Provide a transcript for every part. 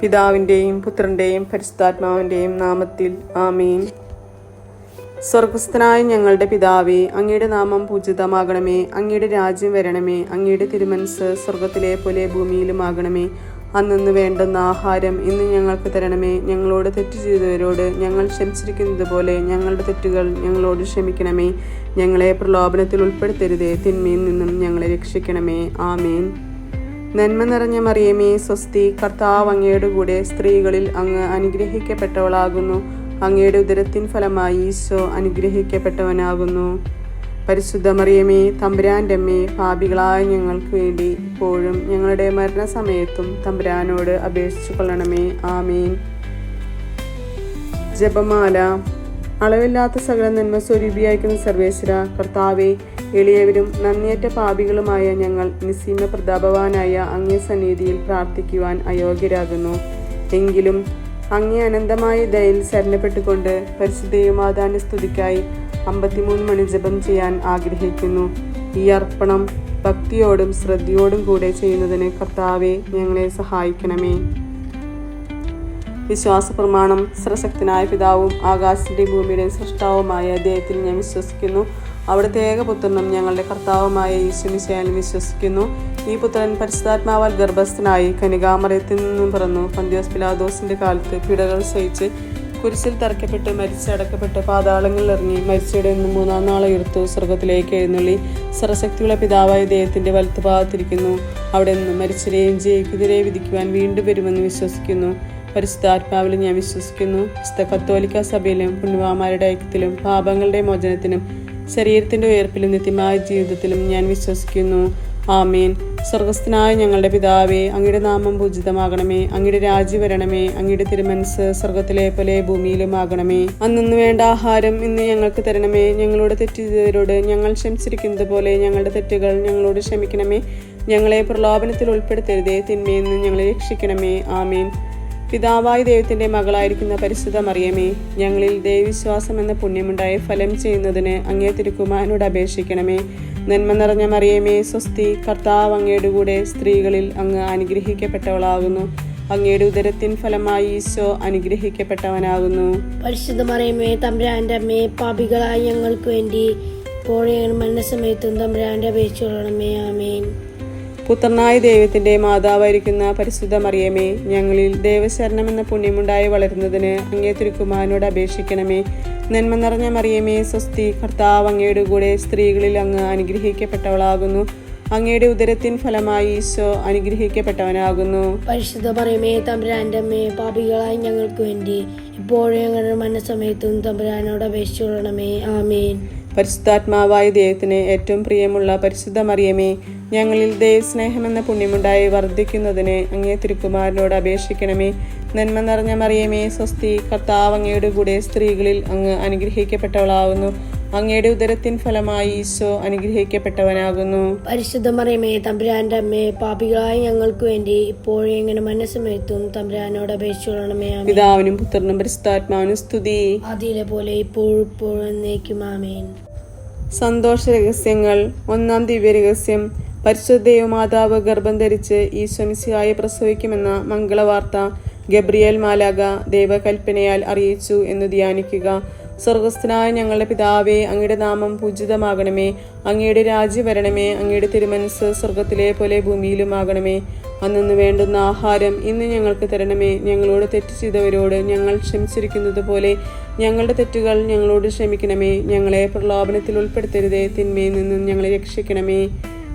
പിതാവിന്റെയും പുത്രന്റെയും പരിശുദ്ധാത്മാവിന്റെയും നാമത്തിൽ ആമീൻ. സ്വർഗസ്ഥനായ ഞങ്ങളുടെ പിതാവേ അങ്ങയുടെ നാമം പൂജിതമാകണമേ അങ്ങയുടെ രാജ്യം വരണമേ അങ്ങയുടെ തിരുമനസ് സ്വർഗത്തിലെ പോലെ ഭൂമിയിലുമാകണമേ. അന്നു വേണ്ടുന്ന ആഹാരം ഇന്ന് ഞങ്ങൾക്ക് തരണമേ. ഞങ്ങളോട് തെറ്റ് ചെയ്തവരോട് ഞങ്ങൾ ക്ഷമിച്ചിരിക്കുന്നത് പോലെ ഞങ്ങളുടെ തെറ്റുകൾ ഞങ്ങളോട് ക്ഷമിക്കണമേ. ഞങ്ങളെ പ്രലോഭനത്തിൽ ഉൾപ്പെടുത്തരുതേ. തിന്മയിൽ നിന്നും ഞങ്ങളെ രക്ഷിക്കണമേ. ആമേൻ. നന്മ നിറഞ്ഞ മറിയമേ സ്വസ്തി കർത്താവ് അങ്ങയുടെ കൂടെ സ്ത്രീകളിൽ അങ്ങ് അനുഗ്രഹിക്കപ്പെട്ടവളാകുന്നു. അങ്ങയുടെ ഉദരത്തിൻ ഫലമായി ഈശോ അനുഗ്രഹിക്കപ്പെട്ടവനാകുന്നു. പരിശുദ്ധ മറിയമേ തമ്പുരാന്റെ അമ്മേ പാപികളായ ഞങ്ങൾക്ക് വേണ്ടി ഇപ്പോഴും ഞങ്ങളുടെ മരണസമയത്തും തമ്പുരാനോട് അപേക്ഷിച്ചു കൊള്ളണമേ. ആമീൻ. ജപമാല. അളവില്ലാത്ത സകല നന്മ സ്വരൂപിയായിരിക്കുന്ന സർവേശ്വര കർത്താവെ എളിയവരും നന്ദിയേറ്റ പാപികളുമായ ഞങ്ങൾ നിസ്സീമ പ്രതാപവാനായ അങ്ങേ സന്നിധിയിൽ പ്രാർത്ഥിക്കുവാൻ അയോഗ്യരാകുന്നു. എങ്കിലും അങ്ങേ അനന്തമായ ദയയിൽ ശരണപ്പെട്ടുകൊണ്ട് പരിശുദ്ധയുമാതാന്റെ സ്തുതിക്കായി അമ്പത്തിമൂന്ന് മണി ജപം ചെയ്യാൻ ആഗ്രഹിക്കുന്നു. ഈ അർപ്പണം ഭക്തിയോടും ശ്രദ്ധയോടും കൂടെ ചെയ്യുന്നതിന് കർത്താവെ ഞങ്ങളെ സഹായിക്കണമേ. വിശ്വാസ പ്രമാണം സർശക്തനായ പിതാവും ആകാശത്തിന്റെ ഭൂമിയുടെ സൃഷ്ടാവുമായ അദ്ദേഹത്തിൽ ഞാൻ വിശ്വസിക്കുന്നു. അവിടുത്തെ ഏകപുത്രനും ഞങ്ങളുടെ കർത്താവുമായ യേശുമിശയാൽ വിശ്വസിക്കുന്നു. ഈ പുത്രൻ പരിശുദ്ധാത്മാവാൽ ഗർഭസ്ഥനായി കനികാമറയത്തിൽ നിന്നും പിറന്നു. പന്തിയോസ് പിലാദോസിന്റെ കാലത്ത് പിടകൾ സഹിച്ച് കുരിശിൽ തറക്കപ്പെട്ട് മരിച്ചടക്കപ്പെട്ട് പാതാളങ്ങളിൽ ഇറങ്ങി മരിച്ചയുടെ നിന്ന് മൂന്നാം നാളെ ഉയർത്തു സ്വർഗത്തിലേക്ക് എഴുന്നള്ളി. സർവശക്തിയുള്ള പിതാവായ ദൈവത്തിന്റെ വലത്തുഭാഗത്തിരിക്കുന്നു. അവിടെ നിന്ന് മരിച്ചരെയും ജയിക്കുന്നതിരെ വിധിക്കുവാൻ വീണ്ടും വരുമെന്ന് വിശ്വസിക്കുന്നു. പരിശുദ്ധാത്മാവിലും ഞാൻ വിശ്വസിക്കുന്നു. വിശുദ്ധ സഭയിലും പുണ്യവാന്മാരുടെ ഐക്യത്തിലും പാപങ്ങളുടെ മോചനത്തിനും ശരീരത്തിന്റെ ഉയർപ്പിലും നിത്യമായ ജീവിതത്തിലും ഞാൻ വിശ്വസിക്കുന്നു. ആമീൻ. സ്വർഗസ്ഥനായ ഞങ്ങളുടെ പിതാവേ അങ്ങയുടെ നാമം പൂജിതമാകണമേ. അങ്ങയുടെ രാജി വരണമേ. അങ്ങയുടെ തിരുമനസ് സ്വർഗത്തിലെ പോലെ ഭൂമിയിലും ആകണമേ. അന്നു വേണ്ട ആഹാരം ഇന്ന് ഞങ്ങൾക്ക് തരണമേ. ഞങ്ങളുടെ തെറ്റിതരോട് ഞങ്ങൾ ക്ഷമിച്ചിരിക്കുന്നത് പോലെ ഞങ്ങളുടെ തെറ്റുകൾ ഞങ്ങളോട് ക്ഷമിക്കണമേ. ഞങ്ങളെ പ്രലോഭനത്തിൽ ഉൾപ്പെടുത്തരുതേ. തിന്മയെന്ന് ഞങ്ങളെ രക്ഷിക്കണമേ. ആമേൻ. പിതാവായ ദൈവത്തിന്റെ മകളായിരിക്കുന്ന പരിശുദ്ധ മറിയമേ ഞങ്ങളിൽ ദൈവവിശ്വാസം എന്ന പുണ്യമുണ്ടായ ഫലം ചെയ്യുന്നതിന് അങ്ങേ തിരുക്കുമാരനോട് അപേക്ഷിക്കണമേ. നന്മ നിറഞ്ഞ മറിയമേ സ്വസ്തി കർത്താവ് അങ്ങയുടെ കൂടെ സ്ത്രീകളിൽ അങ്ങ് അനുഗ്രഹിക്കപ്പെട്ടവളാകുന്നു. അങ്ങയുടെ ഉദരത്തിൻ ഫലമായി ഈശോ അനുഗ്രഹിക്കപ്പെട്ടവനാകുന്നു. പരിശുദ്ധ മറിയമേ തമ്പ്രാന്റെ അമ്മേ പാപികളായ ഞങ്ങൾക്ക് വേണ്ടി ഇപ്പോഴും മരണസമയത്തും തമ്പ്രാന്റെ അപേക്ഷിച്ചോളണമേ ആമേൻ. പുത്രനായ ദൈവത്തിന്റെ മാതാവായിരിക്കുന്ന പരിശുദ്ധ മറിയമേ ഞങ്ങളിൽ ദേവശരണം എന്ന പുണ്യമുണ്ടായി വളരുന്നതിന് അങ്ങേ തിരുക്കുമാരനോട് അപേക്ഷിക്കണമേ. നന്മ നിറഞ്ഞ മറിയമേ സ്വസ്തി കർത്താവ് അങ്ങയുടെ കൂടെ സ്ത്രീകളിൽ അങ്ങ് അനുഗ്രഹിക്കപ്പെട്ടവളാകുന്നു. അങ്ങയുടെ ഉദരത്തിൻ ഫലമായി ഈശോ അനുഗ്രഹിക്കപ്പെട്ടവനാകുന്നു. പരിശുദ്ധ മറിയമേ തമ്പുരാന്റെ അമ്മേ പാപികളായ ഞങ്ങൾക്ക് വേണ്ടി ഇപ്പോഴും ഞങ്ങളുടെ മനസ്സമയത്തും തമ്പുരാനോട് അപേക്ഷിച്ചുകൊള്ളണമേ. ആമേൻ. പരിശുദ്ധാത്മാവായ ദൈവത്തിന് ഏറ്റവും പ്രിയമുള്ള പരിശുദ്ധ മറിയമേ ഞങ്ങളിൽ ദൈവസ്നേഹമെന്ന പുണ്യമുണ്ടായി വർദ്ധിക്കുന്നതിന് അങ്ങേ തിരുക്കുമാരനോട് അപേക്ഷിക്കണമേ. നന്മ നിറഞ്ഞ മറിയമേ സ്വസ്തി കർത്താവ് അങ്ങയുടെ കൂടെ സ്ത്രീകളിൽ അങ്ങ് അനുഗ്രഹിക്കപ്പെട്ടവളാകുന്നു അങ്ങയുടെ ഉദരത്തിൻ ഫലമായി ഈശോ അനുഗ്രഹിക്കപ്പെട്ടവനാകുന്നു. പരിശുദ്ധ മറിയമേ തമ്പുരാന്റെ അമ്മേ പാപികളായ ഞങ്ങൾക്ക് വേണ്ടി ഇപ്പോഴും എങ്ങനെ മനസ്സുമെത്തും തമ്പുരാനോട് അപേക്ഷിച്ചോളണമേ ആമേൻ. പിതാവിനും പുത്രനും പരിശുദ്ധാത്മാവിനും സ്തുതി. അതിലെ പോലെ ഇപ്പോഴും ഇപ്പോഴും എന്നേക്കും ആമേൻ. സന്തോഷ രഹസ്യങ്ങൾ ഒന്നാം ദിവ്യരഹസ്യം പരിശുദ്ധ ദൈവമാതാവ് ഗർഭം ധരിച്ച് ഈശ്വമിസിയായി പ്രസവിക്കുമെന്ന മംഗളവാർത്ത ഗബ്രിയേൽ മാലാഗ ദൈവകൽപ്പനയാൽ അറിയിച്ചു എന്ന് ധ്യാനിക്കുക. സ്വർഗസ്ഥനായ ഞങ്ങളുടെ പിതാവേ അങ്ങയുടെ നാമം പൂജിതമാകണമേ. അങ്ങയുടെ രാജ്യം വരണമേ. അങ്ങയുടെ തിരുമനസ് സ്വർഗത്തിലെ പോലെ ഭൂമിയിലുമാകണമേ. അന്നു വേണ്ടുന്ന ആഹാരം ഇന്ന് ഞങ്ങൾക്ക് തരണമേ. ഞങ്ങളോട് തെറ്റ് ചെയ്തവരോട് ഞങ്ങൾ ക്ഷമിച്ചിരിക്കുന്നത് പോലെ ഞങ്ങളുടെ തെറ്റുകൾ ഞങ്ങളോട് ക്ഷമിക്കണമേ. ഞങ്ങളെ പ്രലോഭനത്തിൽ ഉൾപ്പെടുത്തരുതേ. തിന്മയിൽ നിന്നും ഞങ്ങളെ രക്ഷിക്കണമേ.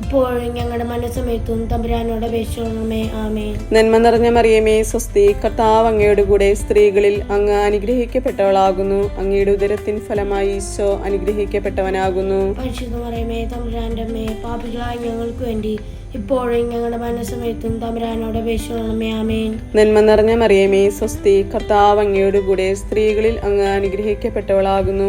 ഇപ്പോഴും ഞങ്ങളുടെ മനസ്സമയത്തും തമ്പുരാനോട് അപേക്ഷിക്കണമേ ആമേ നന്മ നിറഞ്ഞ മറിയമേ സ്വസ്തി കർത്താവ് അങ്ങയുടെ കൂടെ സ്ത്രീകളിൽ അങ്ങ് അനുഗ്രഹിക്കപ്പെട്ടവളാകുന്നു. അങ്ങയുടെ ഉദരത്തിൻ ഫലമായി ഈശോ അനുഗ്രഹിക്കപ്പെട്ടവനാകുന്നു. പരിശുദ്ധ മറിയമേ തമ്പുരാന്റെ അമ്മേ പാപികളായ ഞങ്ങൾക്ക് വേണ്ടി ഇപ്പോഴും ഞങ്ങളുടെ മനസ്സമയത്തും തമ്പുരാനോട് അപേക്ഷിക്കണമേ ആമേൻ. നന്മ നിറഞ്ഞ മറിയമേ സ്വസ്തി കർത്താവ് അങ്ങയുടെ കൂടെ സ്ത്രീകളിൽ അങ്ങ് അനുഗ്രഹിക്കപ്പെട്ടവളാകുന്നു.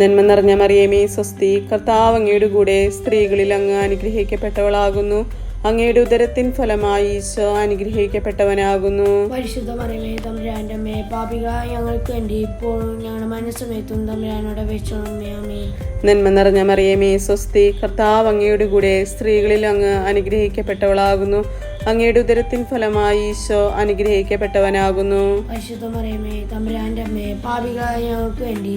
നന്മ നിറഞ്ഞ മറിയമേ സ്വസ്തി. കർത്താവ് അങ്ങയുടെ കൂടെ സ്ത്രീകളിൽ അങ്ങ് അനുഗ്രഹിക്കപ്പെട്ടവളാകുന്നു. അങ്ങയുടെ ഉദരത്തിൻ ഫലമായി ഈശോ അനുഗ്രഹിക്കപ്പെട്ടവനാകുന്നു. പരിശുദ്ധ മറിയമേ തമ്പുരാന്റെ പാപിക ഞങ്ങൾക്ക് വേണ്ടി ഇപ്പോഴും ഞങ്ങളുടെ മനസ്സമയത്തും തമ്പുരാനോട് നന്മ നിറഞ്ഞ മറിയമേ സ്വസ്തി. കർത്താവ് അങ്ങയുടെ കൂടെ സ്ത്രീകളിൽ അങ്ങ് അനുഗ്രഹിക്കപ്പെട്ടവളാകുന്നു. അങ്ങയുടെ ഉദരത്തിൻ ഫലമായി ഈശോ അനുഗ്രഹിക്കപ്പെട്ടവനാകുന്നു. പരിശുദ്ധ മറിയമേ തമ്പുരാന്റെ പാപിക ഞങ്ങൾക്ക് വേണ്ടി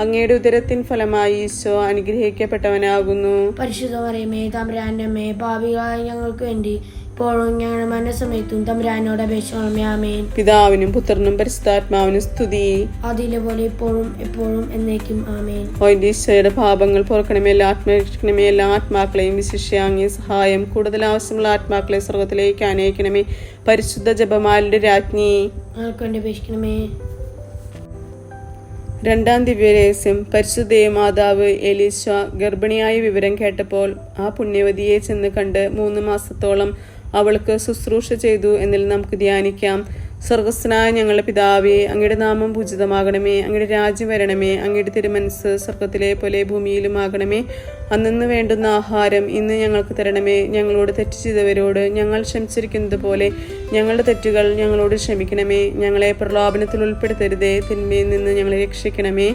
അങ്ങയുടെ ഉദരത്തിൻ ഫലമായി ഈശോ അനുഗ്രഹിക്കപ്പെട്ടവനാകുന്നു. പരിശുദ്ധ മറിയമേ തമ്പുരാന്റെ അമ്മേ ഞങ്ങൾക്ക് വേണ്ടി ഇപ്പോഴും ഞങ്ങളുടെ മനസ്സമയത്തും തമ്പുരാനോട് അപേക്ഷിക്കണമേ ആമേൻ. പിതാവിനും പുത്രനും പരിശുദ്ധാത്മാവിനും സ്തുതി. അതിലെ പോലെ ഇപ്പോഴും എപ്പോഴും എന്നേക്കും ആമേൻ. ഈശോയുടെ പാപങ്ങൾ പുറക്കണമേ എല്ലാ ആത്മരക്ഷണമേ എല്ലാ ആത്മാക്കളെയും വിശിഷ്യാങ്ങി സഹായം. കൂടുതൽ ആവശ്യമുള്ള ആത്മാക്കളെ സ്വർഗത്തിലേക്ക് അനയിക്കണമേ പരിശുദ്ധ ജപമാലിന്റെ രാജ്ഞി. വേണ്ടി അപേക്ഷിക്കണമേ. രണ്ടാം ദിവ്യരഹസ്യം. പരിശുദ്ധയെ മാതാവ് എലീശ ഗർഭിണിയായ വിവരം കേട്ടപ്പോൾ ആ പുണ്യവതിയെ ചെന്ന് കണ്ട് മൂന്ന് മാസത്തോളം അവൾക്ക് ശുശ്രൂഷ ചെയ്തു എന്നിൽ നമുക്ക് ധ്യാനിക്കാം. സ്വർഗസ്നായ ഞങ്ങളുടെ പിതാവേ അങ്ങയുടെ നാമം പൂജിതമാകണമേ അങ്ങയുടെ രാജ്യം വരണമേ അങ്ങയുടെ തിരുമനസ് സ്വർഗത്തിലെ പോലെ ഭൂമിയിലും ആകണമേ അന്നു വേണ്ടുന്ന ആഹാരം ഇന്ന് ഞങ്ങൾക്ക് തരണമേ. ഞങ്ങളോട് തെറ്റ് ചെയ്തവരോട് ഞങ്ങൾ ക്ഷമിച്ചിരിക്കുന്നത് പോലെ ഞങ്ങളുടെ തെറ്റുകൾ ഞങ്ങളോട് ക്ഷമിക്കണമേ. ഞങ്ങളെ പ്രലോഭനത്തിൽ ഉൾപ്പെടുത്തരുതേ. തിന്മയിൽ നിന്ന് ഞങ്ങളെ രക്ഷിക്കണമേ.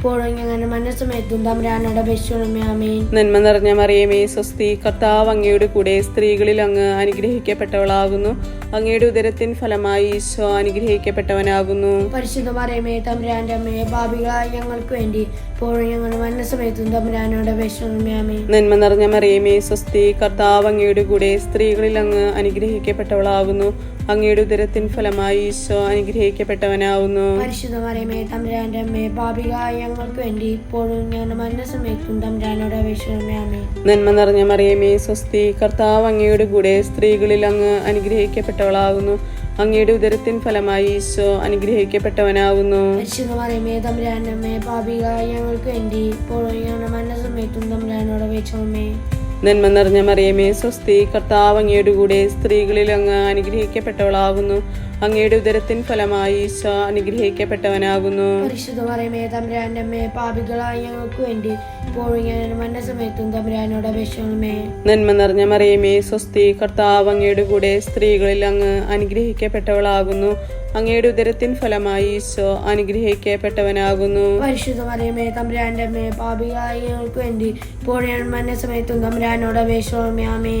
ഇപ്പോഴും ഞങ്ങളുടെ മരണസമയത്തും തമ്പുരാനോട് അപേക്ഷിക്കണമേ ആമേൻ. നന്മ നിറഞ്ഞ മറിയമേ സ്വസ്തി കർത്താവ് അങ്ങയുടെ കൂടെ സ്ത്രീകളിൽ അങ്ങ് അനുഗ്രഹിക്കപ്പെട്ടവളാകുന്നു. അങ്ങയുടെ ഉദരത്തിൻ ഫലമായി ഈശോ അനുഗ്രഹിക്കപ്പെട്ടവനാകുന്നു. പരിശുദ്ധ മറിയമേ തമ്പുരാന്റെ അമ്മയെ പാപികളായ ഞങ്ങൾക്ക് വേണ്ടി ഇപ്പോഴും ഞങ്ങളുടെ മരണസമയത്തും തമ്പുരാനോട് അപേക്ഷിക്കണമേ ആമേൻ. നന്മ നിറഞ്ഞ മറിയമേ സ്വസ്തി കർത്താവ് അങ്ങയുടെ കൂടെ സ്ത്രീകളിൽ അങ്ങ് അനുഗ്രഹിക്കപ്പെട്ടവളാകുന്നു. അങ്ങയുടെ ഉദരത്തിൻ ഫലമായി ഈശോ അനുഗ്രഹിക്കപ്പെട്ടവനാകുന്നു. പരിശുദ്ധ മറിയമേ തമ്പുരാന്റെ അമ്മയെ പാപികളായ ഞങ്ങൾക്ക് വേണ്ടി ഇപ്പോഴും ഞങ്ങളുടെ മരണസമയത്തും തമ്പുരാനോട് അപേക്ഷിക്കണമേ ആമേൻ. നന്മ നിറഞ്ഞ മറിയമേ സ്വസ്തി കർത്താവ് അങ്ങയുടെ കൂടെ സ്ത്രീകളിൽ അങ്ങ് അനുഗ്രഹിക്കപ്പെട്ടവളാകുന്നു. അങ്ങയുടെ ഉദരത്തിൻ ഫലമായി ഈശോ അനുഗ്രഹിക്കപ്പെട്ടവനാകുന്നു മറിയമേ ഞങ്ങൾക്ക് വേണ്ടി ഇപ്പോഴും ഞങ്ങളുടെ മരണസമയത്തും തമ്പുരാനോട് അപേക്ഷിക്കണമേ. നന്മ നിറഞ്ഞ മറിയമേ സ്വസ്തി കർത്താവ് അങ്ങയുടെ കൂടെ സ്ത്രീകളിൽ അങ്ങ് അനുഗ്രഹിക്കപ്പെട്ടവളാകുന്നു. അങ്ങയുടെ ഉദരത്തിൻ ഫലമായി ഈശോ അനുഗ്രഹിക്കപ്പെട്ടവനാകുന്നു. പരിശുദ്ധ മറിയമേ തമ്പുരാന്റെ അമ്മേ പാപികളായ ഞങ്ങൾക്ക് വേണ്ടി ഇപ്പോഴും ഞങ്ങളുടെ മരണസമയത്തും തമ്പുരാനോട് നന്മ നിറഞ്ഞ മറിയമേ സ്വസ്തി കർത്താവ് അങ്ങയുടെ കൂടെ സ്ത്രീകളിൽ അങ്ങ് അനുഗ്രഹിക്കപ്പെട്ടവളാകുന്നു. അങ്ങയുടെ ഉദരത്തിൻ ഫലമായി ഈശോ അനുഗ്രഹിക്കപ്പെട്ടവനാകുന്നു. പരിശുദ്ധ മറിയമേ തമ്പുരാന്റെ അമ്മേ പാപികളായ ഞങ്ങൾക്ക് വേണ്ടി ഇപ്പോഴും സമയത്തും തമ്പുരാനോട്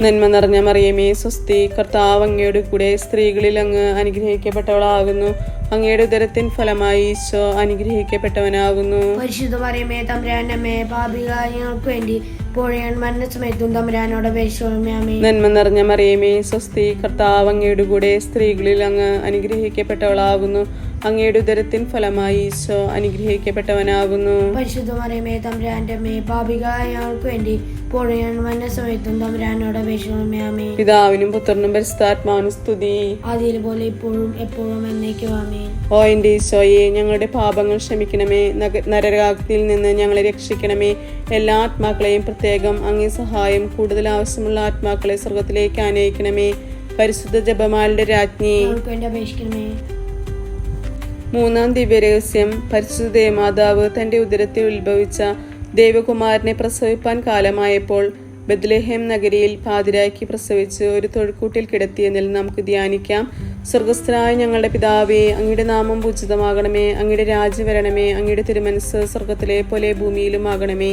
നന്മ നിറഞ്ഞ മറിയമേ സ്വസ്തി കർത്താവ് അങ്ങയുടെ കൂടെ സ്ത്രീകളിൽ അങ്ങ് അനുഗ്രഹിക്കപ്പെട്ടവളാകുന്നു. അങ്ങയുടെ ഉദരത്തിൻ ഫലമായി ഈശോ അനുഗ്രഹിക്കപ്പെട്ടവനാകുന്നു. പരിശുദ്ധ മറിയമേ തമ്പുരാന്റെ അമ്മേ പാപികളായ ഞങ്ങൾക്ക് വേണ്ടി ഇപ്പോഴും മരണസമയത്തും തമ്പുരാനോട് നന്മ നിറഞ്ഞ മറിയമേ സ്വസ്തി കർത്താവ് അങ്ങയുടെ കൂടെ സ്ത്രീകളിൽ അങ്ങ് അനുഗ്രഹിക്കപ്പെട്ടവളാകുന്നു. അങ്ങയുടെ ഉദരത്തിൻ ഫലമായി ഈശോ അനുഗ്രഹിക്കപ്പെട്ടവനാകുന്നു. പരിശുദ്ധ മറിയമേ തമ്പുരാന്റെ അമ്മേ പാപികളായ ഞങ്ങൾക്ക് വേണ്ടി ഇപ്പോഴും ഞാൻ മന്ന സമയത്തും തമ്പുരാനോട് അപേക്ഷിക്കണമേ ആമേ പിതാവിനും പുത്രനും പരിശുദ്ധാത്മാവിനും സ്തുതി. ആദ്യം പോലെ ഇപ്പോഴും എപ്പോഴും എന്നേക്കും ആമേ ഓ എന്റെ ഈശോയെ ഞങ്ങളുടെ പാപങ്ങൾ ക്ഷമിക്കണമേ. നരകാഗ്തിയിൽ നരകാഗ്നിയിൽ നിന്ന് ഞങ്ങളെ രക്ഷിക്കണമേ. എല്ലാ ആത്മാക്കളെയും പ്രത്യേകം അങ്ങേ സഹായം കൂടുതൽ ആവശ്യമുള്ള ആത്മാക്കളെ സ്വർഗത്തിലേക്ക് ആനയിക്കണമേ. പരിശുദ്ധ ജപമാലിന്റെ രാജ്ഞി. മൂന്നാം ദിവ്യരഹസ്യം പരിശുദ്ധ മാതാവ് തന്റെ ഉദരത്തിൽ ഉത്ഭവിച്ച ദേവകുമാരനെ പ്രസവിപ്പാൻ കാലമായപ്പോൾ ബദ്ലഹേം നഗരിയിൽ പാതിരാക്കി പ്രസവിച്ച് ഒരു തൊഴുക്കൂട്ടിൽ കിടത്തിയെന്നിൽ നമുക്ക് ധ്യാനിക്കാം. സ്വർഗസ്ഥനായ ഞങ്ങളുടെ പിതാവേ അങ്ങയുടെ നാമം പൂജിതമാകണമേ അങ്ങയുടെ രാജ്യം വരണമേ അങ്ങയുടെ തിരുമനസ് സ്വർഗത്തിലെ പോലെ ഭൂമിയിലും ആകണമേ.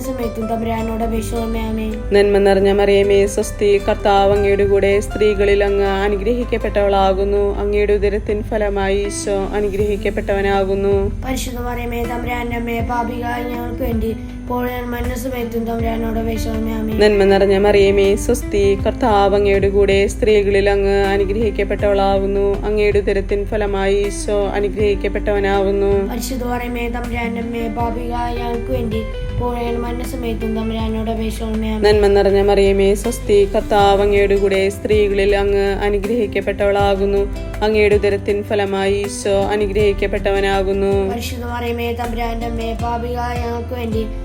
സമയത്തും തമ്പുരാനോട് നന്മ നിറഞ്ഞ മറിയമേ സ്വസ്തി കർത്താവ് അങ്ങയുടെ കൂടെ സ്ത്രീകളിൽ അങ്ങ് അനുഗ്രഹിക്കപ്പെട്ടവളാകുന്നു. അങ്ങയുടെ ഉദരത്തിൻ ഫലമായി ഈശോ അനുഗ്രഹിക്കപ്പെട്ടവനാകുന്നു. പരിശുദ്ധ മറിയമേ തമ്പുരാന്റെ അമ്മയെ പാപിക ഞങ്ങൾക്ക് വേണ്ടി ഞാൻ തമ്പുരാനോട് നന്മ നിറഞ്ഞ മറിയമേ സ്വസ്തി കർത്താവ് അങ്ങയുടെ കൂടെ സ്ത്രീകളിൽ അങ്ങ് അനുഗ്രഹിക്കപ്പെട്ടവളാവുന്നു. അങ്ങയുടെ ഉദരത്തിൻ ഫലമായി ഈശോ അനുഗ്രഹിക്കപ്പെട്ടവനാവുന്നു. പരിശുദ്ധ ഞങ്ങൾക്ക് വേണ്ടി നന്മ നിറഞ്ഞ മറിയമേ സ്വസ്തി കർത്താവ് അങ്ങയുടെ കൂടെ സ്ത്രീകളിൽ അങ്ങ് അനുഗ്രഹിക്കപ്പെട്ടവളാകുന്നു. അങ്ങയുടെ ഉദരത്തിൻ ഫലമായി ഈശോ അനുഗ്രഹിക്കപ്പെട്ടവനാകുന്നു. പരിശുദ്ധ മറിയമേ തമ്പുരാന്റെ പാപികളായ ഞങ്ങൾക്ക് വേണ്ടി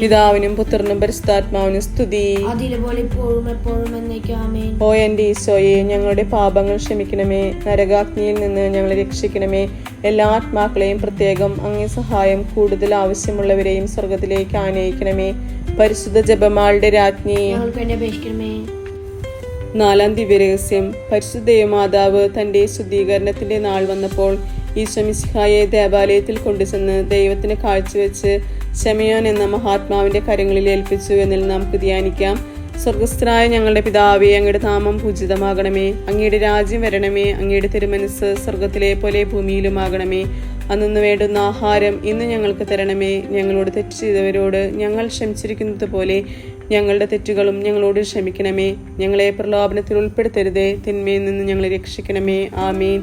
പിതാവിനും പുത്രനും പരിശുദ്ധാത്മാവിനും സ്തുതി. ഓ എന്റെ ഈശോയെ ഞങ്ങളുടെ പാപങ്ങൾ ക്ഷമിക്കണമേ. നരകാഗ്നിയിൽ നിന്ന് ഞങ്ങളെ രക്ഷിക്കണമേ. എല്ലാ ആത്മാക്കളെയും പ്രത്യേകം അങ്ങേ സഹായം കൂടുതൽ ആവശ്യമുള്ളവരെയും സ്വർഗത്തിലേക്ക് ആനയിക്കണമേ. പരിശുദ്ധ ജപമാളുടെ രാജ്ഞി. നാലാം ദിവ്യരഹസ്യം പരിശുദ്ധ മാതാവ് തന്റെ ശുദ്ധീകരണത്തിന്റെ നാൾ വന്നപ്പോൾ ഈശ്വമിസ്ഹായെ ദേവാലയത്തിൽ കൊണ്ടുചെന്ന് ദൈവത്തിന് കാഴ്ചവെച്ച് ശമയോൻ എന്ന മഹാത്മാവിന്റെ കരങ്ങളിൽ ഏൽപ്പിച്ചു എന്നിൽ നമുക്ക് ധ്യാനിക്കാം സ്വർഗസ്ഥനായ ഞങ്ങളുടെ പിതാവേ അങ്ങയുടെ നാമം പൂജിതമാകണമേ. അങ്ങയുടെ രാജ്യം വരണമേ. അങ്ങയുടെ തിരുമനസ് സ്വർഗത്തിലെ പോലെ ഭൂമിയിലുമാകണമേ. അന്നു വേണ്ടുന്ന ആഹാരം ഇന്ന് ഞങ്ങൾക്ക് തരണമേ. ഞങ്ങളോട് തെറ്റ് ചെയ്തവരോട് ഞങ്ങൾ ക്ഷമിച്ചിരിക്കുന്നത് പോലെ ഞങ്ങളുടെ തെറ്റുകളും ഞങ്ങളോട് ക്ഷമിക്കണമേ. ഞങ്ങളെ പ്രലോഭനത്തിൽ ഉൾപ്പെടുത്തരുതേ. തിന്മയിൽ നിന്ന് ഞങ്ങളെ രക്ഷിക്കണമേ. ആമീൻ.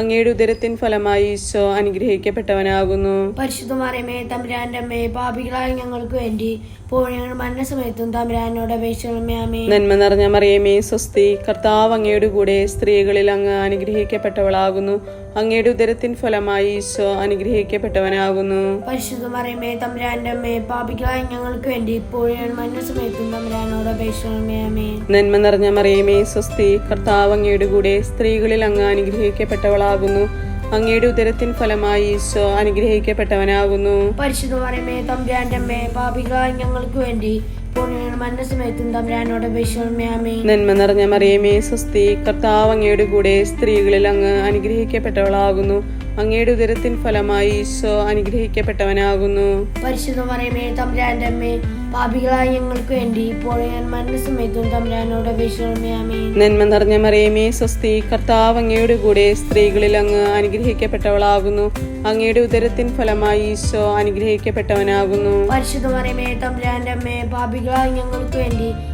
അങ്ങയുടെ ഉദരത്തിൻ ഫലമായി ഈശോ അനുഗ്രഹിക്കപ്പെട്ടവനാകുന്നു. പരിശുദ്ധ മറിയമേ തമ്പുരാന്റെ അമ്മയെ പാപികളായ ഞങ്ങൾക്ക് വേണ്ടി മരണസമയത്തും തമ്പുരാനോട് അപേക്ഷിക്കണമേ നന്മ നിറഞ്ഞ മറിയമേ സ്വസ്തി കർത്താവ് അങ്ങയുടെ കൂടെ സ്ത്രീകളിൽ അങ്ങ് അനുഗ്രഹിക്കപ്പെട്ടവളാകുന്നു. അങ്ങയുടെ ഉദരത്തിൻ ഫലമായി ഈശോ അനുഗ്രഹിക്കപ്പെട്ടവനാകുന്നു. പരിശുദ്ധ മറിയമേ തമ്പുരാന്റെ അമ്മേ പാപികളായ ഞങ്ങൾക്ക് വേണ്ടി ഇപ്പോഴും മരണസമയത്തും തമ്പുരാനോട് അപേക്ഷണമേ നന്മ നിറഞ്ഞ മറിയമേ സ്വസ്തി കർത്താവ് അങ്ങയുടെ കൂടെ സ്ത്രീകളിൽ അങ്ങ് അനുഗ്രഹിക്കപ്പെട്ടവളാകുന്നു. അങ്ങയുടെ ഉദരത്തിൻ ഫലമായി ഈശോ അനുഗ്രഹിക്കപ്പെട്ടവനാകുന്നു. പരിശുദ്ധ മറിയമേ തമ്പുരാന്റെ അമ്മേ പാപികളായ ഞങ്ങൾക്ക് വേണ്ടി ഇപ്പോൾ ഞങ്ങളുടെ മരണസമയത്തും തമ്പുരാനോട് അപേക്ഷിക്കണമേ നന്മ നിറഞ്ഞ മറിയമേ സ്വസ്തി കർത്താവ് അങ്ങയുടെ കൂടെ സ്ത്രീകളിൽ അങ്ങ് അനുഗ്രഹിക്കപ്പെട്ടവളാകുന്നു. അങ്ങയുടെ ഉദരത്തിൻ ഫലമായി ഈശോ അനുഗ്രഹിക്കപ്പെട്ടവനാകുന്നു. പരിശുദ്ധ മറിയമേ തമ്പുരാന്റെ അമ്മേ പാപികളായ ഞങ്ങൾക്ക് വേണ്ടി ഇപ്പോൾ ഞാൻ മരണസമയത്തും തമ്പുരാനോട് നന്മ നിറഞ്ഞ മറിയമേ സ്വസ്തി കർത്താവ് അങ്ങയുടെ കൂടെ സ്ത്രീകളിൽ അങ്ങ് അനുഗ്രഹിക്കപ്പെട്ടവളാകുന്നു. അങ്ങയുടെ ഉദരത്തിൻ ഫലമായി ഈശോ അനുഗ്രഹിക്കപ്പെട്ടവനാകുന്നു. പരിശുദ്ധ മറിയമേ തമ്പുരാന്റെ അമ്മേ പാപികളായ ഞങ്ങൾക്ക് വേണ്ടി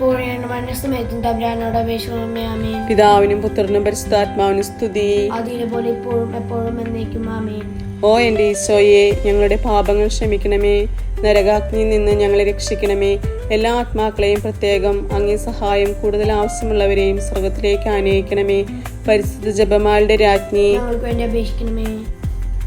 മരണസമയത്തും തമ്പുരാനോട് അപേക്ഷിക്കണമേ പിതാവിനും പുത്രനും പരിശുദ്ധാത്മാവിനും സ്തുതി. അതിനെ പോലെ ഇപ്പോഴും എപ്പോഴും എന്നേക്കും ഓ എന്റെ ഈശോയെ ഞങ്ങളുടെ പാപങ്ങൾ ക്ഷമിക്കണമേ. നരകാഗ്നിയിൽ നിന്ന് ഞങ്ങളെ രക്ഷിക്കണമേ. എല്ലാ ആത്മാക്കളെയും പ്രത്യേകം അങ്ങേ സഹായം കൂടുതൽ ആവശ്യമുള്ളവരെയും സ്വർഗത്തിലേക്ക് ആനയിക്കണമേ. പരിശുദ്ധ ജപമാരുടെ രാജ്ഞി. അഞ്ചാം ദിവ്യ രഹസ്യം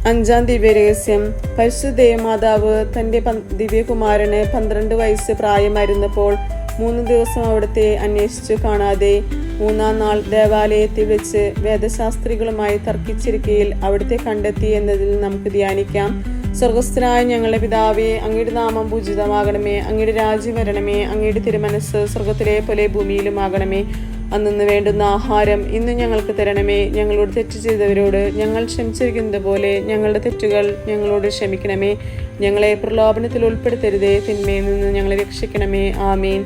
അഞ്ചാം ദിവ്യരഹസ്യം. പരിശുദ്ധ ദേവമാതാവ് തന്റെ പൻ- ദിവ്യകുമാരന് പന്ത്രണ്ട് വയസ്സ് പ്രായമായിരുന്നപ്പോൾ മൂന്ന് ദിവസം അവിടുത്തെ അന്വേഷിച്ചു കാണാതെ മൂന്നാം നാൾ ദേവാലയത്തിൽ വെച്ച് വേദശാസ്ത്രികളുമായി തർക്കിച്ചിരിക്കയിൽ അവിടുത്തെ കണ്ടെത്തി എന്നതിൽ നമുക്ക് ധ്യാനിക്കാം. സ്വർഗസ്ഥനായ ഞങ്ങളുടെ പിതാവേ അങ്ങയുടെ നാമം പൂജിതമാകണമേ അങ്ങയുടെ രാജ്യം വരണമേ അങ്ങയുടെ തിരുമനസ് സ്വർഗത്തിലെ പോലെ ഭൂമിയിലുമാകണമേ. അന്നു വേണ്ടുന്ന ആഹാരം ഇന്ന് ഞങ്ങൾക്ക് തരണമേ. ഞങ്ങളോട് തെറ്റ് ചെയ്തവരോട് ഞങ്ങൾ ക്ഷമിച്ചിരിക്കുന്നത് പോലെ ഞങ്ങളുടെ തെറ്റുകൾ ഞങ്ങളോട് ക്ഷമിക്കണമേ. ഞങ്ങളെ പ്രലോഭനത്തിൽ ഉൾപ്പെടുത്തരുതേ. തിന്മയിൽ നിന്ന് ഞങ്ങളെ രക്ഷിക്കണമേ. ആമീൻ.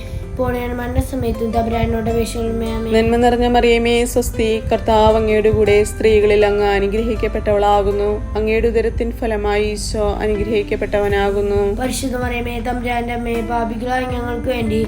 ഞാൻ മരണസമയത്തും തമ്പുരാനോട് നന്മ നിറഞ്ഞ മറിയമേ സ്വസ്തി കർത്താവ് അങ്ങയുടെ കൂടെ സ്ത്രീകളിൽ അങ്ങ് അനുഗ്രഹിക്കപ്പെട്ടവളാകുന്നു. അങ്ങയുടെ ഉദരത്തിൻ ഫലമായി ഈശോ അനുഗ്രഹിക്കപ്പെട്ടവനാകുന്നു. പരിശുദ്ധ മറിയമേ തമ്പുരാന്റെ അമ്മയെ പാപികളായി ഞങ്ങൾക്ക് വേണ്ടി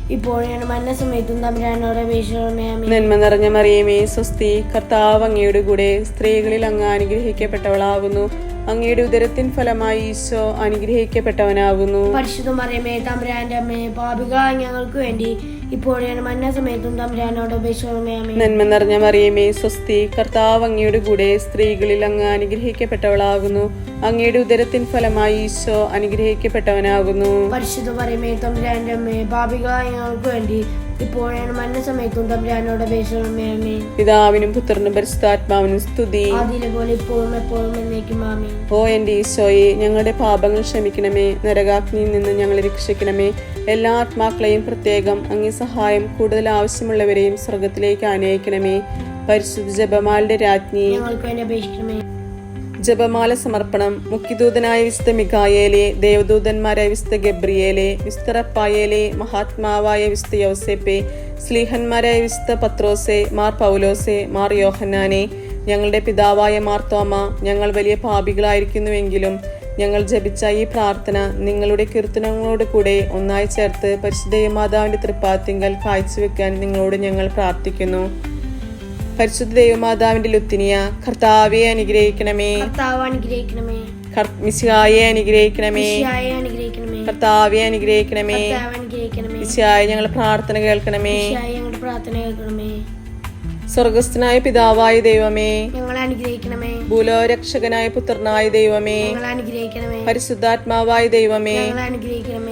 ഇപ്പോഴും മരണ സമയത്തും തമ്പുരാനോട് നന്മ നിറഞ്ഞ മറിയമേ സ്വസ്തി കർത്താവ് അങ്ങയുടെ കൂടെ സ്ത്രീകളിൽ അങ്ങ് അനുഗ്രഹിക്കപ്പെട്ടവളാകുന്നു. അങ്ങയുടെ ഉദരത്തിൻ ഫലമായി ഈശോ അനുഗ്രഹിക്കപ്പെട്ടവനാകുന്നു. പരിശുദ്ധ മറിയമേ തമ്പുരാന്റെ അമ്മയെ പാപിക ഞങ്ങൾക്ക് വേണ്ടി ഇപ്പോഴും ഞങ്ങളുടെ മരണസമയത്തും തമ്പുരാനോട് അപേക്ഷിക്കണമേ നന്മ നിറഞ്ഞ മറിയമേ സ്വസ്തി കർത്താവ് അങ്ങയുടെ കൂടെ സ്ത്രീകളിൽ അങ്ങ് അനുഗ്രഹിക്കപ്പെട്ടവളാകുന്നു. അങ്ങയുടെ ഉദരത്തിൻ ഫലമായി ഈശോ അനുഗ്രഹിക്കപ്പെട്ടവനാകുന്നു. പരിശുദ്ധ മറിയമേ തമ്പുരാന്റെ അമ്മേ ഭാവികൾക്ക് ഞങ്ങൾക്ക് വേണ്ടി ഇപ്പോഴാണ് മരണസമയത്തും തമ്പുരാനോട് അപേക്ഷിക്കണമേ ആമേൻ. പിതാവിനും പുത്രനും പരിശുദ്ധാത്മാവിനും സ്തുതി. അതിലെ പോലെ ഇപ്പോഴും എപ്പോഴും എന്നേക്കും ആമേൻ. ഓ എന്റെ ഈശോയെ ഞങ്ങളുടെ പാപങ്ങൾ ക്ഷമിക്കണമേ നരകാഗ്നിയിൽ നിന്ന് ഞങ്ങളെ രക്ഷിക്കണമേ. എല്ലാ ആത്മാക്കളെയും പ്രത്യേകം അങ്ങേ സഹായം കൂടുതൽ ആവശ്യമുള്ളവരെയും സ്വർഗത്തിലേക്ക് ആനയിക്കണമേ. പരിശുദ്ധ ജപമാലയുടെ രാജ്ഞി. ജപമാല സമർപ്പണം. മുഖ്യദൂതനായ വിശുദ്ധ മികായേലെ ദേവദൂതന്മാരായ വിശുദ്ധ ഗബ്രിയേലെ വിശുദ്ധ റപ്പായേലെ മഹാത്മാവായ വിശുദ്ധ യോസേപ്പെ സ്ലീഹന്മാരായ വിശുദ്ധ പത്രോസെ മാർ പൗലോസെ മാർ യോഹന്നാനെ ഞങ്ങളുടെ പിതാവായ മാർ തോമ ഞങ്ങൾ വലിയ പാപികളായിരിക്കുന്നുവെങ്കിലും ഞങ്ങൾ ജപിച്ച ഈ പ്രാർത്ഥന നിങ്ങളുടെ കീർത്തനങ്ങളോട് കൂടെ ഒന്നായി ചേർത്ത് പരിശുദ്ധ മാതാവിന്റെ തൃപ്പാത്തിങ്കൽ കാഴ്ചവെക്കാൻ നിങ്ങളോട് ഞങ്ങൾ പ്രാർത്ഥിക്കുന്നു. പരിശുദ്ധ ദൈവമാതാവിന്റെ ലുത്തിനിയ കർത്താവെ അനുഗ്രഹിക്കണമേ. മിശിഹായെ അനുഗ്രഹിക്കണമേ. കർത്താവെ അനുഗ്രഹിക്കണമേ. മിശിഹായ പ്രാർത്ഥന കേൾക്കണമേ. ഞങ്ങളുടെ പ്രാർത്ഥന കേൾക്കണമേ. സ്വർഗസ്ഥനായ പിതാവായ ദൈവമേ. ഞങ്ങളെ അനുഗ്രഹിക്കണമേ. ഭൂലോരക്ഷകനായ പുത്രനായ ദൈവമേ. പരിശുദ്ധാത്മാവായ ദൈവമേ.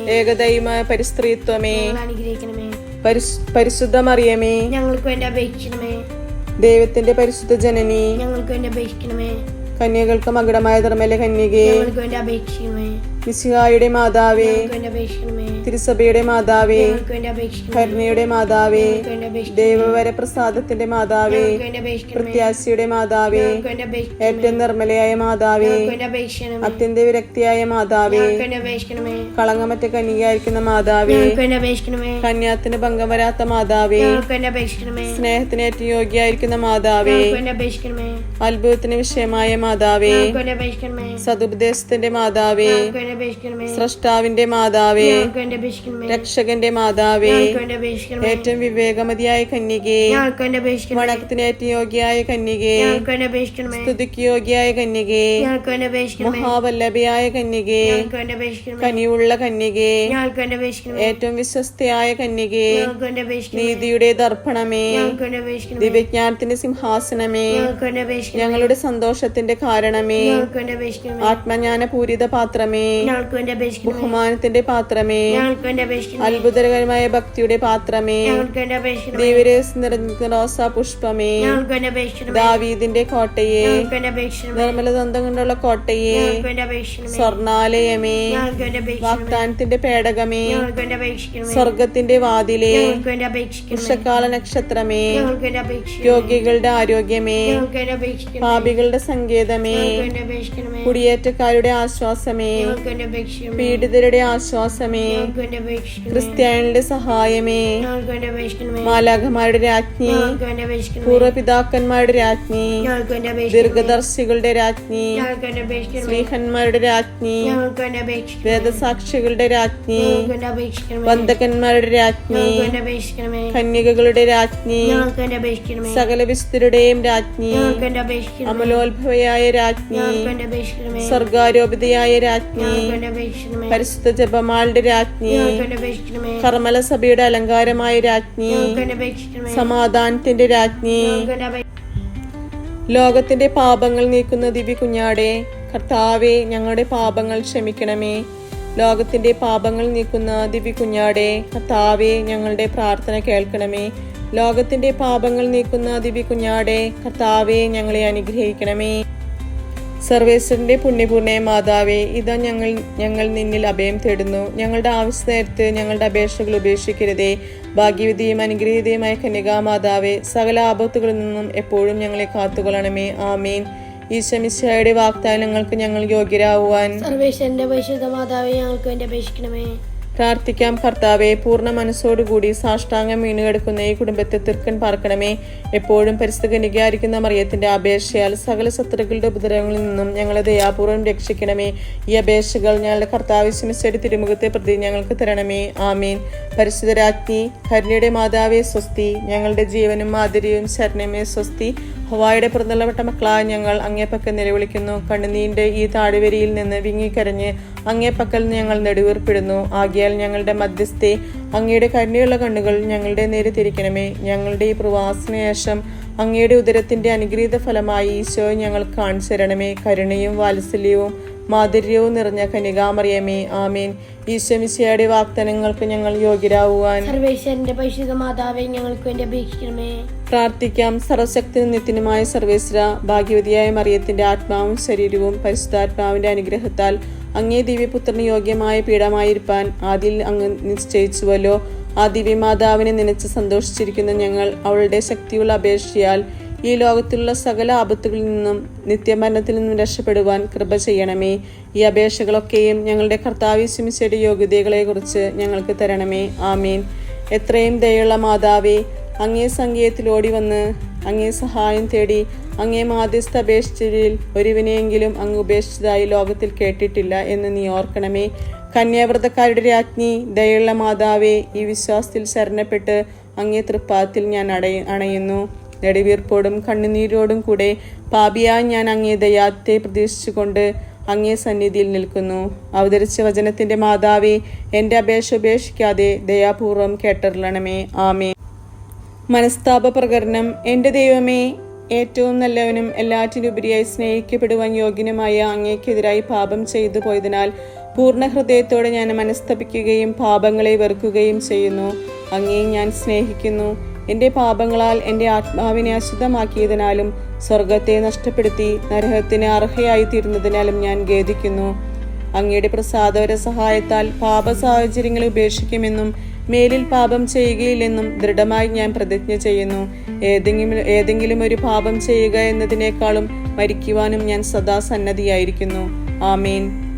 ഏകദൈവ പരിസ്ത്രീത്വമേ. പരിശുദ്ധമറിയമേ. ഞങ്ങൾക്ക് വേണ്ടി അപേക്ഷിക്കണമേ. ദൈവത്തിന്റെ പരിശുദ്ധ ജനനി. ഞങ്ങൾക്ക് വേണ്ടി അപേക്ഷിക്കണമേ. കന്യകൾക്ക് മകടമായ ധർമ്മലെ കന്യകെ. ഞങ്ങൾക്ക് വേണ്ടി അപേക്ഷിക്കണമേ. മിശിഹായുടെ മാതാവേ തിരുസഭയുടെ മാതാവേ കരുണയുടെ മാതാവേ ദൈവവര പ്രസാദത്തിന്റെ മാതാവേ പ്രത്യാശയുടെ മാതാവേ ഏറ്റവും നിർമ്മലയായ മാതാവേ അത്യന്ത വിരക്തിയായ മാതാവേ കളങ്ങമറ്റ കളങ്കമറ്റ കന്യകയായിരിക്കുന്ന മാതാവേ കന്യാത്തിന് ഭംഗം വരാത്ത മാതാവേ സ്നേഹത്തിന് ഏറ്റവും യോഗ്യായിരിക്കുന്ന മാതാവേ അത്ഭുതത്തിന് വിഷയമായ മാതാവേ സതുപദേശത്തിന്റെ മാതാവേ സ്രഷ്ടാവിന്റെ മാതാവേ രക്ഷകന്റെ മാതാവേ ഏറ്റവും വിവേകമതിയായ കന്യകേ വണക്കത്തിന് ഏറ്റവും യോഗ്യയായ കന്യകേ സ്തുതിക്ക് യോഗ്യയായ കന്യകേ മഹാവല്ലഭയായ കന്യകേ കനിയുള്ള കന്യകേ ഏറ്റവും വിശ്വസ്തയായ കന്യകേ നീതിയുടെ ദർപ്പണമേ ദിവ്യജ്ഞാനത്തിന്റെ സിംഹാസനമേ ഞങ്ങളുടെ സന്തോഷത്തിന്റെ കാരണമേ ആത്മജ്ഞാന പൂരിത പാത്രമേ ബഹുമാനത്തിന്റെ പാത്രമേ അത്ഭുതകരമായ ഭക്തിയുടെ പാത്രമേ ദേവരേസ് നിറഞ്ഞ റോസാ പുഷ്പമേ ദാവീദിന്റെ കോട്ടയെ നിർമ്മല ദന്തം കൊണ്ടുള്ള കോട്ടയെ സ്വർണാലയമേ വാഗ്ദാനത്തിന്റെ പേടകമേ സ്വർഗത്തിന്റെ വാതിലെ വൃഷകാല നക്ഷത്രമേ രോഗികളുടെ ആരോഗ്യമേ പാപികളുടെ സങ്കേതമേ കുടിയേറ്റക്കാരുടെ ആശ്വാസമേ പീഡിതരുടെ ആശ്വാസമേ ക്രിസ്ത്യാനിയുടെ ക്രിസ്ത്യാനികളുടെ സഹായമേ മാലാഖമാരുടെ രാജ്ഞി പൂർവപിതാക്കന്മാരുടെ രാജ്ഞി ദീർഘദർശികളുടെ രാജ്ഞി സ്ത്രീഹന്മാരുടെ രാജ്ഞി വേദസാക്ഷികളുടെ രാജ്ഞി ബന്ധകന്മാരുടെ രാജ്ഞി കന്യകകളുടെ രാജ്ഞി സകല വിശുദ്ധരുടെയും രാജ്ഞി അമലോത്ഭവയായ രാജ്ഞി സ്വർഗാരോപിതയായ രാജ്ഞി പരിശുദ്ധ ജപമാളുടെ രാജ്ഞി കർമ്മല സഭയുടെ അലങ്കാരമായ രാജ്ഞി സമാധാനത്തിന്റെ രാജ്ഞി ലോകത്തിന്റെ പാപങ്ങൾ നീക്കുന്ന ദിവ്യ കുഞ്ഞാടെ കർത്താവെ ഞങ്ങളുടെ പാപങ്ങൾ ക്ഷമിക്കണമേ. ലോകത്തിന്റെ പാപങ്ങൾ നീക്കുന്ന ദിവ്യ കുഞ്ഞാടെ കർത്താവെ ഞങ്ങളുടെ പ്രാർത്ഥന കേൾക്കണമേ. ലോകത്തിന്റെ പാപങ്ങൾ നീക്കുന്ന ദിവ്യ കുഞ്ഞാടെ കർത്താവെ ഞങ്ങളെ അനുഗ്രഹിക്കണമേ. സർവേശ്വരന്റെ പുണ്യപൂർണ മാതാവേ ഇതാ ഞങ്ങൾ ഞങ്ങൾ നിന്നിൽ അഭയം തേടുന്നു. ഞങ്ങളുടെ ആവശ്യ നേരത്ത് ഞങ്ങളുടെ അപേക്ഷകൾ ഉപേക്ഷിക്കരുതേ. ഭാഗ്യവതിയും അനുഗ്രഹീതയുമായ കന്യകാ മാതാവേ സകല ആപത്തുകളിൽ നിന്നും എപ്പോഴും ഞങ്ങളെ കാത്തുകൊള്ളണമേ. ആമീൻ. ഈശമിശയുടെ വാഗ്ദാനങ്ങൾക്ക് ഞങ്ങൾ യോഗ്യരാകുവാൻ സർവേശ്വരന്റെ പരിശുദ്ധ മാതാവേ ഞങ്ങൾക്ക് വേണ്ടി അപേക്ഷിക്കണമേ. പ്രാർത്ഥിക്കാം. കർത്താവെ പൂർണ മനസ്സോടുകൂടി സാഷ്ടാംഗം വീണുകിടക്കുന്ന ഈ കുടുംബത്തെ തീർക്കൻ പാർക്കണമേ. എപ്പോഴും പരിസ്ഥിതി നികാരിക്കുന്ന മറിയത്തിന്റെ അപേക്ഷയാൽ സകല ശത്രുക്കളുടെ ഉപദ്രവങ്ങളിൽ നിന്നും ഞങ്ങളെ ദയാപൂർവം രക്ഷിക്കണമേ. ഈ അപേക്ഷകൾ ഞങ്ങളുടെ കർത്താവ് ശമിച്ചടി തിരുമുഖത്തെ പ്രതി ഞങ്ങൾക്ക് തരണമേ. ആമീൻ. പരിശുദ്ധരാജ്ഞി ഹരിണിയുടെ മാതാവേ സ്വസ്തി. ഞങ്ങളുടെ ജീവനും മാതിരിയും ശരണമേ സ്വസ്തി. ഹവായുടെ പുറന്തള്ളപ്പെട്ട മക്കളായ ഞങ്ങൾ അങ്ങേപ്പക്കൽ നിലവിളിക്കുന്നു. കണ്ണുനീന്റെ ഈ താഴ്വരയിൽ നിന്ന് വിങ്ങിക്കരഞ്ഞ് അങ്ങേപ്പക്കൽ ഞങ്ങൾ നെടുവീർപ്പിടുന്നു. ആകിയാൽ ഞങ്ങളുടെ മധ്യസ്ഥെ അങ്ങയുടെ കരുണയുള്ള കണ്ണുകൾ ഞങ്ങളുടെ നേരെ തിരിക്കണമേ. ഞങ്ങളുടെ ഈ പ്രവാസനേഷം അങ്ങയുടെ ഉദരത്തിന്റെ അനുഗ്രഹീത ഫലമായി ഈശോ ഞങ്ങൾ കാണിച്ചു തരണമേ കരുണയും വാത്സല്യവും മാധുര്യവും നിറഞ്ഞ കനികാമറിയമേ. ആമീൻ. ഈശ്വമിശയുടെ വാഗ്ദാനങ്ങൾക്ക് ഞങ്ങൾ യോഗ്യരാകുവാൻ സർവേശ്വരന്റെ പരിശുദ്ധ മാതാവെ ഞങ്ങൾക്ക് വേണ്ടി അപേക്ഷിക്കണമേ. പ്രാർത്ഥിക്കാം. സർവശക്തി നിത്യനുമായ സർവേശ്വര ഭാഗ്യവതിയായ മറിയത്തിന്റെ ആത്മാവും ശരീരവും പരിശുദ്ധാത്മാവിന്റെ അനുഗ്രഹത്താൽ അങ്ങേ ദിവ്യപുത്രന് യോഗ്യമായ പീഠമായിരിക്കാൻ ആദ്യ അങ്ങ് നിശ്ചയിച്ചുവല്ലോ. ആ ദിവ്യമാതാവിനെ നനച്ച് സന്തോഷിച്ചിരിക്കുന്ന ഞങ്ങൾ അവളുടെ ശക്തിയുള്ള അപേക്ഷയാൽ ഈ ലോകത്തിലുള്ള സകല ആപത്തുകളിൽ നിന്നും നിത്യമരണത്തിൽ നിന്നും രക്ഷപ്പെടുവാൻ കൃപ ചെയ്യണമേ. ഈ അപേക്ഷകളൊക്കെയും ഞങ്ങളുടെ കർത്താവ് ശിമിശയുടെ യോഗ്യതകളെക്കുറിച്ച് ഞങ്ങൾക്ക് തരണമേ. ആമീൻ. എത്രയും ദയുള്ള മാതാവേ അങ്ങേ സംഗീതത്തിൽ ഓടി വന്ന് അങ്ങേ സഹായം തേടി അങ്ങേ മാധ്യസ്ഥ അപേക്ഷിച്ചതിൽ ഒരുവിനെയെങ്കിലും അങ്ങ് ഉപേക്ഷിച്ചതായി ലോകത്തിൽ കേട്ടിട്ടില്ല എന്ന് നീ ഓർക്കണമേ. കന്യാവ്രതക്കാരുടെ രാജ്ഞി ദയുള്ള മാതാവേ ഈ വിശ്വാസത്തിൽ ശരണപ്പെട്ട് അങ്ങേ തൃപ്പാത്തിൽ ഞാൻ അടയ അണയുന്നു. നെടുവീർപ്പോടും കണ്ണുനീരോടും കൂടെ പാപിയായി ഞാൻ അങ്ങേ ദയാത്തെ പ്രതീക്ഷിച്ചുകൊണ്ട് അങ്ങേ സന്നിധിയിൽ നിൽക്കുന്നു. അവതരിച്ച വചനത്തിന്റെ മാതാവേ എന്റെ അപേക്ഷ ഉപേക്ഷിക്കാതെ ദയാപൂർവം കേട്ടറിയണമേ. ആമേ മനസ്താപ പ്രകരണം എന്റെ ദൈവമേ ഏറ്റവും നല്ലവനും എല്ലാറ്റിനുപരിയായി സ്നേഹിക്കപ്പെടുവാൻ യോഗ്യനുമായ അങ്ങേക്കെതിരായി പാപം ചെയ്തു പോയതിനാൽ പൂർണ ഹൃദയത്തോടെ ഞാൻ മനസ്തപിക്കുകയും പാപങ്ങളെ വെറുക്കുകയും ചെയ്യുന്നു. അങ്ങേ ഞാൻ സ്നേഹിക്കുന്നു. എന്റെ പാപങ്ങളാൽ എന്റെ ആത്മാവിനെ അശുദ്ധമാക്കിയതിനാലും സ്വർഗത്തെ നഷ്ടപ്പെടുത്തി നരഹത്തിന് അർഹയായി തീരുന്നതിനാലും ഞാൻ ഖേദിക്കുന്നു. അങ്ങയുടെ പ്രസാദവര സഹായത്താൽ പാപ സാഹചര്യങ്ങളെ ഉപേക്ഷിക്കുമെന്നും മേലിൽ പാപം ചെയ്യുകയില്ലെന്നും ദൃഢമായി ഞാൻ പ്രതിജ്ഞ ചെയ്യുന്നു. ഏതെങ്കിലും ഏതെങ്കിലും ഒരു പാപം ചെയ്യുക എന്നതിനേക്കാളും മരിക്കുവാനും ഞാൻ സദാ സന്നദ്ധിയായിരിക്കുന്നു. ആമീൻ.